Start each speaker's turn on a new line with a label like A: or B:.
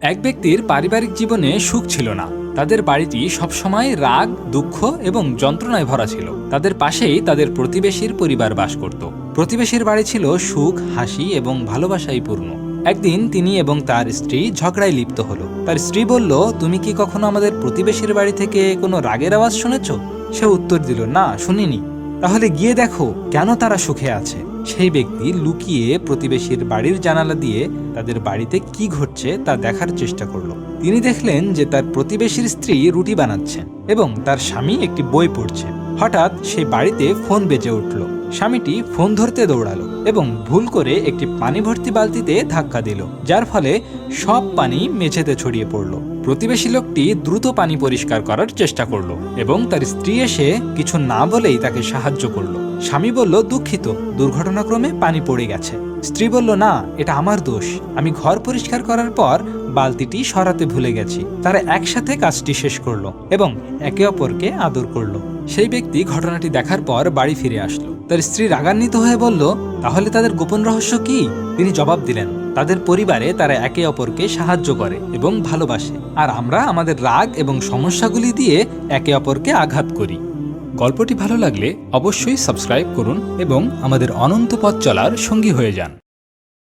A: এক ব্যক্তির পারিবারিক জীবনে সুখ ছিল না। তাদের বাড়িটি সবসময় রাগ, দুঃখ এবং যন্ত্রণায় ভরা ছিল। তাদের পাশেই তাদের প্রতিবেশীর পরিবার বাস করত। প্রতিবেশীর বাড়ি ছিল সুখ, হাসি এবং ভালোবাসায় পূর্ণ। একদিন তিনি এবং তার স্ত্রী ঝগড়ায় লিপ্ত হলো। তার স্ত্রী বলল, তুমি কি কখনো আমাদের প্রতিবেশীর বাড়ি থেকে কোনো রাগের আওয়াজ শুনেছ? সে উত্তর দিল, না, শুনিনি। তাহলে গিয়ে দেখো কেন তারা সুখে আছে? সেই ব্যক্তি লুকিয়ে প্রতিবেশীর বাড়ির জানালা দিয়ে তাদের বাড়িতে কি ঘটছে তা দেখার চেষ্টা করল। তিনি দেখলেন যে তার প্রতিবেশীর স্ত্রী রুটি বানাচ্ছেন এবং তার স্বামী একটি বই পড়ছে হঠাৎ সেই বাড়িতে ফোন বেজে উঠল। স্বামীটি ফোন ধরতে দৌড়ালো এবং ভুল করে একটি পানি ভর্তি বালতিতে ধাক্কা দিল, যার ফলে সব পানি মেঝেতে ছড়িয়ে পড়ল। প্রতিবেশী লোকটি দ্রুত পানি পরিষ্কার করার চেষ্টা করল এবং তার স্ত্রী এসে কিছু না বলেই তাকে সাহায্য করল। স্বামী বলল, দুঃখিত, দুর্ঘটনাক্রমে পানি পড়ে গেছে। স্ত্রী বলল, না, এটা আমার দোষ। আমি ঘর পরিষ্কার করার পর বালতিটি সরাতে ভুলে গেছি। তারা একসাথে কাজটি শেষ করল এবং একে অপরকে আদর করল। সেই ব্যক্তি ঘটনাটি দেখার পর বাড়ি ফিরে আসলো। তার স্ত্রী রাগান্বিত হয়ে বলল, তাহলে তাদের গোপন রহস্য কি? তিনি জবাব দিলেন, তাদের পরিবারে তারা একে অপরকে সাহায্য করে এবং ভালোবাসে। আর আমরা আমাদের রাগ এবং সমস্যাগুলি দিয়ে একে অপরকে আঘাত করি। গল্পটি ভালো লাগলে অবশ্যই সাবস্ক্রাইব করুন এবং আমাদের অনন্ত পথ চলার সঙ্গী হয়ে যান।